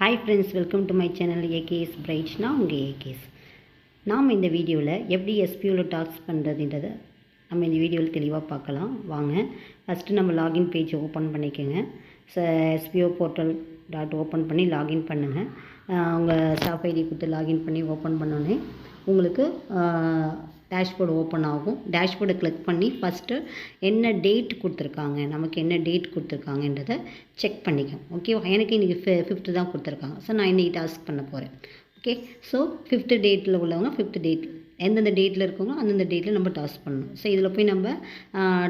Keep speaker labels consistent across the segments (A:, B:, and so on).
A: Hi friends welcome to my channel AKS பிரைட்ஸ்னா உங்கள் AKS நாம் இந்த வீடியோவில் எப்படி எஸ்பியூவில் டாக்ஸ் பண்ணுறதுன்றதை நம்ம இந்த வீடியோவில் தெளிவாக பார்க்கலாம். வாங்க ஃபஸ்ட்டு நம்ம லாகின் பேஜ் ஓப்பன் பண்ணிக்கோங்க. ச எஸ்பிஓ போர்ட்டல் டாட் ஓப்பன் பண்ணி லாகின் பண்ணுங்கள் உங்கள் ஸ்டாஃப் ஐடி கொடுத்து லாகின் பண்ணி ஓப்பன் பண்ணோன்னே உங்களுக்கு டேஷ்போர்டு ஓப்பன் ஆகும். டேஷ்போர்டை கிளிக் பண்ணி ஃபஸ்ட்டு என்ன டேட் கொடுத்துருக்காங்க நமக்கு என்ன டேட் கொடுத்துருக்காங்கன்றதை செக் பண்ணிக்கோங்க ஓகேவா எனக்கு இன்றைக்கி ஃபி ஃபிஃப்த்து தான் கொடுத்துருக்காங்க. ஸோ நான் இன்றைக்கி டாஸ்க் பண்ண போகிறேன் ஓகே ஸோ ஃபிஃப்த்து டேட்டில் உள்ளவங்க ஃபிஃப்த்து டேட் எந்தெந்த டேட்டில் இருக்கோங்களோ அந்தந்த டேட்டில் நம்ம டாஸ்க் பண்ணணும். ஸோ இதில் போய் நம்ம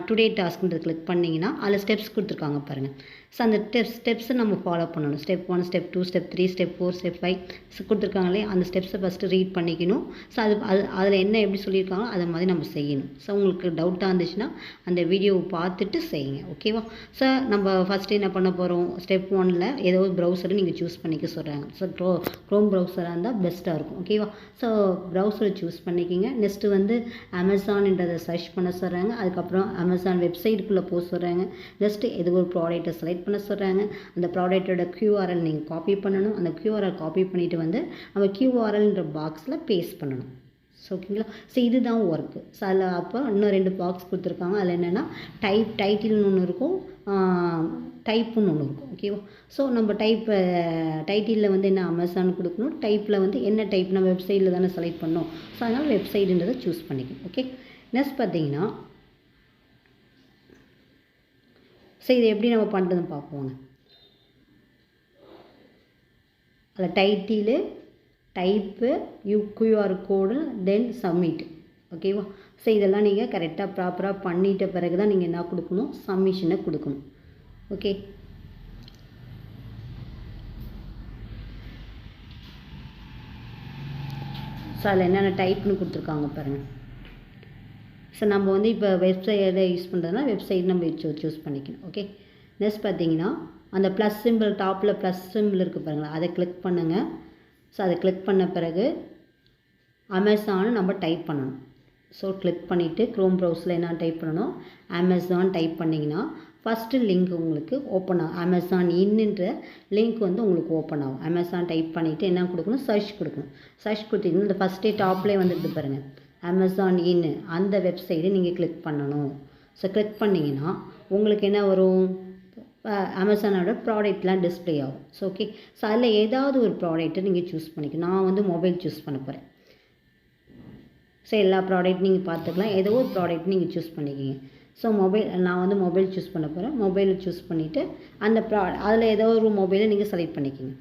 A: டுடே டாஸ்க்ன்றது கிளிக் பண்ணிங்கன்னா அதில் ஸ்டெப்ஸ் கொடுத்துருக்காங்க பாருங்கள் ஸோ அந்த ஸ்டெப்ஸ் ஸ்டெப்ஸை நம்ம ஃபாலோ பண்ணணும். Step one step two step three step four step five கொடுத்துருக்காங்களே அந்த ஸ்டெப்ஸை ஃபஸ்ட்டு ரீட் பண்ணிக்கணும். ஸோ அது அது அதில் என்ன எப்படி சொல்லியிருக்காங்களோ அதை மாதிரி நம்ம செய்யணும். ஸோ உங்களுக்கு டவுட்டாக இருந்துச்சுன்னா அந்த வீடியோவை பார்த்துட்டு செய்யுங்க. ஓகேவா ஸோ நம்ம ஃபஸ்ட்டு என்ன பண்ண போகிறோம் ஸ்டெப் ஒனில் ஏதோ ஒரு ப்ரௌசரை நீங்கள் சூஸ் பண்ணிக்க சொல்கிறாங்க ஸோ க்ரோ க்ரோம் ப்ரௌசராக இருந்தால் பெஸ்ட்டாக இருக்கும். ஓகேவா ஸோ ப்ரௌசரை சூஸ் பண்ணி பண்ணிக்கிங்க. நெக்ஸ்ட்டு வந்து அமேசான்ன்றதை சர்ச் பண்ண சொல்கிறாங்க அதுக்கப்புறம் அமேசான் வெப்சைட்டுக்குள்ளே போக சொல்கிறாங்க நெக்ஸ்ட்டு எது ஒரு ப்ராடக்ட்டை செலக்ட் பண்ண சொல்கிறாங்க அந்த ப்ராடக்ட்டோட க்யூஆர்எல் நீங்கள் காப்பி பண்ணணும். அந்த க்யூஆர்எல் காப்பி பண்ணிவிட்டு வந்து நம்ம க்யூஆர்எல்ன்ற பாக்ஸில் பேஸ்ட் பண்ணணும். ஸோ ஓகேங்களா ஸோ இதுதான் ஒர்க்கு ஸோ அதில் அப்போ இன்னும் ரெண்டு பாக்ஸ் கொடுத்துருக்காங்க. அதில் என்னென்னா டைப் டைட்டில்னு ஒன்று இருக்கும். டைப்புன்னு ஒன்று இருக்கும். ஓகேவா ஸோ நம்ம டைப் டைட்டிலில் வந்து என்ன அமேசான் கொடுக்கணும்? டைப்பில் வந்து என்ன டைப் நம்ம வெப்சைட்டில் தானே செலக்ட் பண்ணோம் ஸோ அதனால் வெப்சைட்டுன்றதை சூஸ் பண்ணிக்கணும். ஓகே நெக்ஸ்ட் பார்த்தீங்கன்னா ஸோ இது எப்படி நம்ம பண்ணுறதுன்னு பார்ப்போங்க. அதில் title type you QR code then submit ஓகேவா ஸோ இதெல்லாம் நீங்கள் கரெக்டாக ப்ராப்பராக பண்ணிட்ட பிறகு தான் நீங்கள் என்ன கொடுக்கணும்? சப்மிஷனை கொடுக்கணும். ஓகே ஸோ அதில் என்னென்ன டைப்னு கொடுத்துருக்காங்க பாருங்கள் ஸோ நம்ம வந்து இப்போ வெப்சைட்டில் யூஸ் பண்ணுறதுனா வெப்சைட் நம்ம சூ சூஸ் பண்ணிக்கணும். ஓகே நெக்ஸ்ட் பார்த்தீங்கன்னா அந்த ப்ளஸ் சிம்பிள் டாப்பில் ப்ளஸ் சிம்பிள் இருக்குது பாருங்களா அதை கிளிக் பண்ணுங்கள் ஸோ அதை கிளிக் பண்ண பிறகு அமேசான் நம்ம டைப் பண்ணணும். ஸோ கிளிக் பண்ணிவிட்டு க்ரோம் ப்ரௌஸில் என்ன டைப் பண்ணணும்? அமேசான் டைப் பண்ணிங்கன்னா ஃபஸ்ட்டு லிங்க் உங்களுக்கு ஓப்பன் ஆகும். அமேசான் இன்னுன்ற லிங்க் வந்து உங்களுக்கு ஓப்பன் ஆகும். அமேசான் டைப் பண்ணிவிட்டு என்ன கொடுக்கணும்? சர்ச் கொடுக்கணும். சர்ச் கொடுத்தீங்கன்னா இந்த ஃபஸ்ட்டே டாப்லேயே வந்துட்டு பாருங்கள் அமேசான் இன்னு அந்த வெப்சைட்டை நீங்கள் கிளிக் பண்ணணும். ஸோ கிளிக் பண்ணிங்கன்னா உங்களுக்கு என்ன வரும்? அமேசானோட ப்ராடக்ட்லாம் டிஸ்பிளே ஆகும். ஸோ ஓகே ஸோ அதில் ஏதாவது ஒரு ப்ராடக்ட்டை நீங்கள் சூஸ் பண்ணிக்கணும். நான் வந்து மொபைல் சூஸ் பண்ண போகிறேன் ஸோ எல்லா ப்ராடக்ட் நீங்கள் பார்த்துக்கலாம். ஏதோ ஒரு ப்ராடக்ட் நீங்கள் சூஸ் பண்ணிக்கிங்க. ஸோ மொபைல் நான் வந்து மொபைல் சூஸ் பண்ண போகிறேன் மொபைலை சூஸ் பண்ணிவிட்டு அந்த ப்ரா அதில் ஏதோ ஒரு மொபைலை நீங்கள் செலக்ட் பண்ணிக்கிங்க.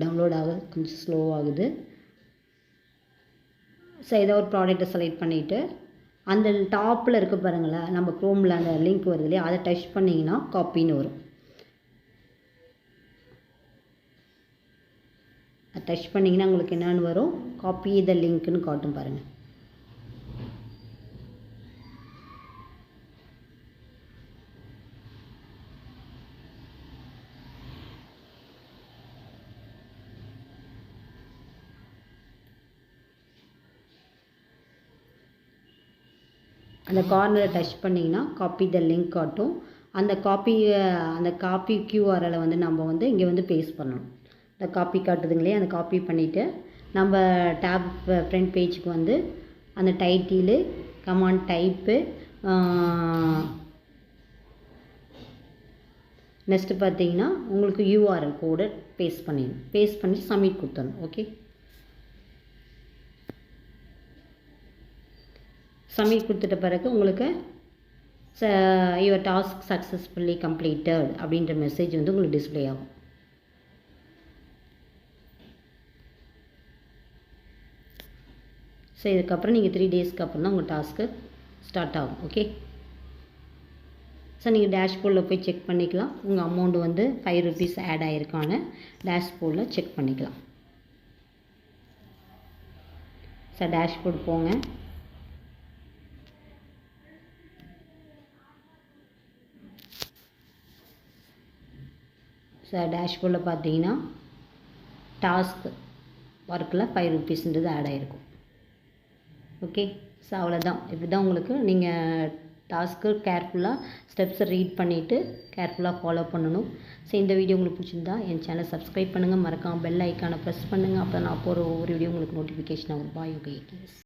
A: டவுன்லோட் ஆக கொஞ்சம் ஸ்லோ ஆகுது. ஸோ ஏதோ ஒரு ப்ராடக்ட்டை செலக்ட் பண்ணிவிட்டு அந்த டாப்பில் இருக்க பாருங்களேன் நம்ம க்ரோமில் அந்த லிங்க் வருது இல்லையா? அதை டச் பண்ணிங்கன்னா காப்பின்னு வரும். டச் பண்ணிங்கன்னா உங்களுக்கு என்னென்னு வரும்? காப்பி த லிங்க்னு காட்டும் பாருங்கள் அந்த கார்னரை டச் பண்ணிங்கன்னா காப்பி த லிங்க் காட்டும். அந்த காப்பியை அந்த காப்பி கியூஆரில் வந்து நம்ம வந்து இங்கே வந்து பேஸ்ட் பண்ணணும். இந்த காப்பி காட்டுதுங்களே அந்த காப்பி பண்ணிவிட்டு நம்ம டேப் ஃப்ரண்ட் பேஜுக்கு வந்து அந்த டைட்டிலு கமாண்ட் டைப்பு நெக்ஸ்ட்டு பார்த்தீங்கன்னா உங்களுக்கு யூஆர்எல் கோடு பேஸ்ட் பண்ணிடணும். பேஸ்ட் பண்ணி சப்மிட் கொடுத்துடணும் ஓகே சப்மிட் கொடுத்துட்ட பிறகு உங்களுக்கு ச யுவர் டாஸ்க் சக்ஸஸ்ஃபுல்லி கம்ப்ளீட்டட் அப்படின்ற மெசேஜ் வந்து உங்களுக்கு டிஸ்பிளே ஆகும். ஸோ இதுக்கப்புறம் நீங்கள் த்ரீ டேஸ்க்கு அப்புறம் தான் உங்கள் டாஸ்க்கு ஸ்டார்ட் ஆகும் ஓகே ஸோ நீங்கள் டேஷ்போர்டில் போய் செக் பண்ணிக்கலாம். உங்கள் அமௌண்ட் வந்து ஃபைவ் ருபீஸ் ஆட் ஆகிருக்கான்னு டேஷ்போர்டில் செக் பண்ணிக்கலாம். ஸோ டேஷ்போர்டு போங்க. ஸோ டேஷ்போர்டில் பார்த்தீங்கன்னா டாஸ்க் ஒர்க்கில் ஃபைவ் ருபீஸ்ன்றது ஆட் ஆகிருக்கும் ஓகே ஸோ அவ்வளோதான் இப்படி தான் உங்களுக்கு நீங்கள் டாஸ்க்கு கேர்ஃபுல்லாக ஸ்டெப்ஸை ரீட் பண்ணிவிட்டு கேர்ஃபுல்லாக ஃபாலோ பண்ணணும். ஸோ இந்த வீடியோ உங்களுக்கு பிடிச்சிருந்தா என் சேனல் சப்ஸ்கிரைப் பண்ணுங்கள் மறக்காமல் பெல் ஐக்கானை ப்ரெஸ் பண்ணுங்கள் அப்போ நான் போகிற ஒவ்வொரு வீடியோ உங்களுக்கு நோட்டிஃபிகேஷன் ஆகும். Bye okay